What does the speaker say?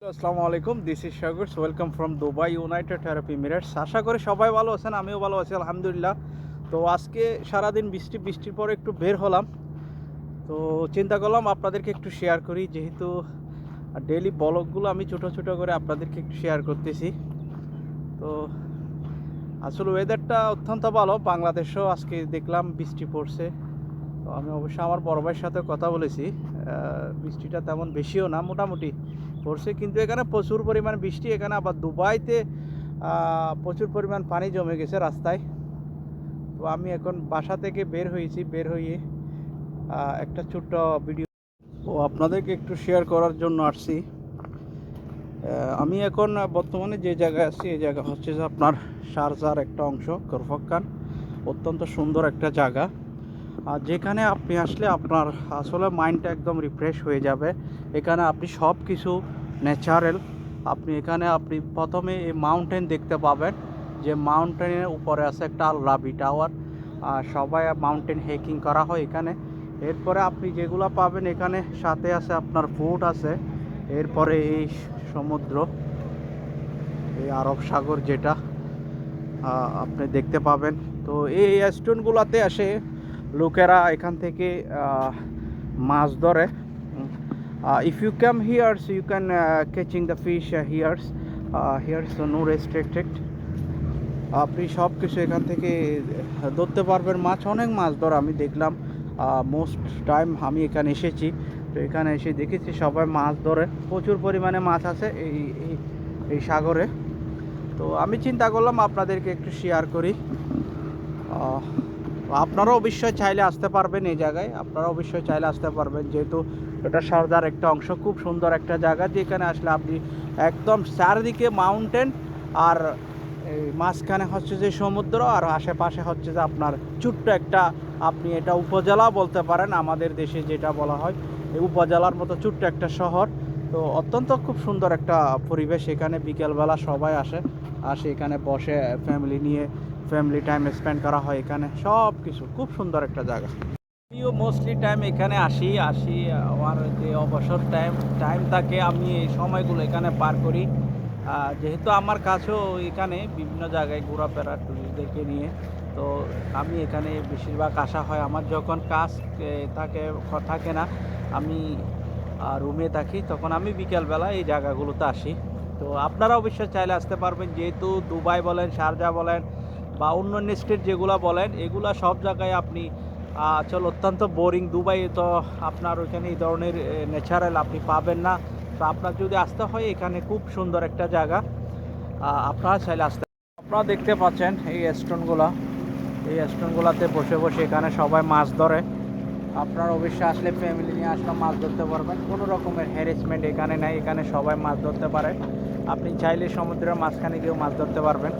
আসসালামু আলাইকুম this is Sagar welcome from Dubai United Arab Emirates আশা করি সবাই ভালো আছেন, আমিও ভালো আছি, আলহামদুলিল্লাহ। তো আজকে সারাদিন বৃষ্টি, বৃষ্টির পরে একটু বের হলাম। তো চিন্তা করলাম আপনাদেরকে একটু শেয়ার করি, যেহেতু ডেলি ব্লগগুলো আমি ছোট ছোট করে আপনাদেরকে একটু শেয়ার করতেছি। তো আসলে ওয়েদারটা অত্যন্ত ভালো, বাংলাদেশেও আজকে দেখলাম বৃষ্টি পড়ছে। তো আমি অবশ্য আমার বড় ভাইয়ের সাথে কথা বলেছি বৃষ্টিটা তেমন বেশিও না, মোটামুটি পড়ছে কিন্তু এখানে প্রচুর পরিমাণ বৃষ্টি, এখানে আবার দুবাইতে প্রচুর পরিমাণ পানি জমে গেছে রাস্তায়। তো আমি এখন বাসা থেকে বের হয়েছি, বের হয়ে একটা ছোট্ট ভিডিও ও আপনাদেরকে একটু শেয়ার করার জন্য আসছি। আমি এখন বর্তমানে যে জায়গায় আছি, এই জায়গা হচ্ছে যে আপনার শারজার একটা অংশ করফক্কান অত্যন্ত সুন্দর একটা জায়গা। আর যেখানে আপনি আসলে আপনার আসলে মাইন্ডটা একদম রিফ্রেশ হয়ে যাবে। এখানে আপনি সব কিছু ন্যাচারাল। আপনি এখানে, আপনি প্রথমে এই মাউন্টেন দেখতে পাবেন যে মাউন্টেনের উপরে আছে একটা আল রাবি টাওয়ার আর সবাই মাউন্টেন হেকিং করা হয় এখানে। এরপরে আপনি যেগুলো পাবেন এখানে, সাথে আছে আপনার ফুড আছে। এরপরে এই সমুদ্র, এই আরব সাগর যেটা আপনি দেখতে পাবেন। তো এই স্টোনগুলোতে আসে লোকেরা এখান থেকে মাছ ধরে। If you come here's you can catching the fish here's here's no restricted আপনি সব কিছু এখান থেকে ধরতে পারবেন। মাছ অনেক মাছ ধর আমি দেখলাম মোস্ট টাইম আমি এখানে এসেছি। তো এখানে এসে দেখেছি সবাই মাছ ধরে। প্রচুর পরিমাণে মাছ আছে এই এই- সাগরে। তো আমি চিন্তা করলাম আপনাদেরকে একটু শেয়ার করি। আহ, আপনারা অবশ্যই চাইলে আসতে পারবেন এই জায়গায়। আপনারা অবশ্যই চাইলে আসতে পারবেন। যেহেতু এটা সারদার একটা অংশ, খুব সুন্দর একটা জায়গা। যেখানে আসলে আপনি একদম চারিদিকে মাউন্টেন আর মাঝখানে হচ্ছে যে সমুদ্র আর আশেপাশে হচ্ছে যে আপনার ছোট্ট একটা আপনি এটা উপজেলা বলতে পারেন, আমাদের দেশে যেটা বলা হয়, এই উপজেলার মতো ছোট্ট একটা শহর। তো অত্যন্ত খুব সুন্দর একটা পরিবেশ এখানে, বিকেলবেলা সবাই আসে আসে এখানে বসে ফ্যামিলি নিয়ে ফ্যামিলি টাইম স্পেন্ড করা হয় এখানে সব কিছু খুব সুন্দর একটা জায়গা। আমিও মোস্টলি টাইম এখানে আসি আসি আমার যে অবসর টাইম টাইম থাকে, আমি এই সময়গুলো এখানে পার করি। যেহেতু আমার কাছেও এখানে বিভিন্ন জায়গায় ঘোরাফেরা টুরিস্টদেরকে নিয়ে, তো আমি এখানে বেশিরভাগ আসা হয়। আমার যখন কাজ থাকে থাকে না, আমি রুমে থাকি, তখন আমি বিকেলবেলা এই জায়গাগুলোতে আসি। তো আপনারা অবশ্যই চাইলে আসতে পারবেন। যেহেতু দুবাই বলেন, শারজা বলেন বা অন্য স্টেট যেগুলো বলেন, এগুলা সব জায়গায় আপনি চল, অত্যন্ত বোরিং দুবাই তো আপনার ওইখানে এই ধরনের ন্যাচারাল আপনি পাবেন না। তো আপনার যদি আসতে হয়, এখানে খুব সুন্দর একটা জায়গা। আপনারা চাইলে আসতে আপনারা দেখতে পাচ্ছেন এই স্টোনগুলা এই স্টোনগুলাতে বসে বসে এখানে সবাই মাছ ধরে। আপনার অবশ্যই আসলে ফ্যামিলি নিয়ে আসলে মাছ ধরতে পারবেন। কোনো রকমের হ্যারাসমেন্ট এখানে নাই। এখানে সবাই মাছ ধরতে পারে। আপনি চাইলে সমুদ্রের মাঝখানে গিয়েও মাছ ধরতে পারবেন।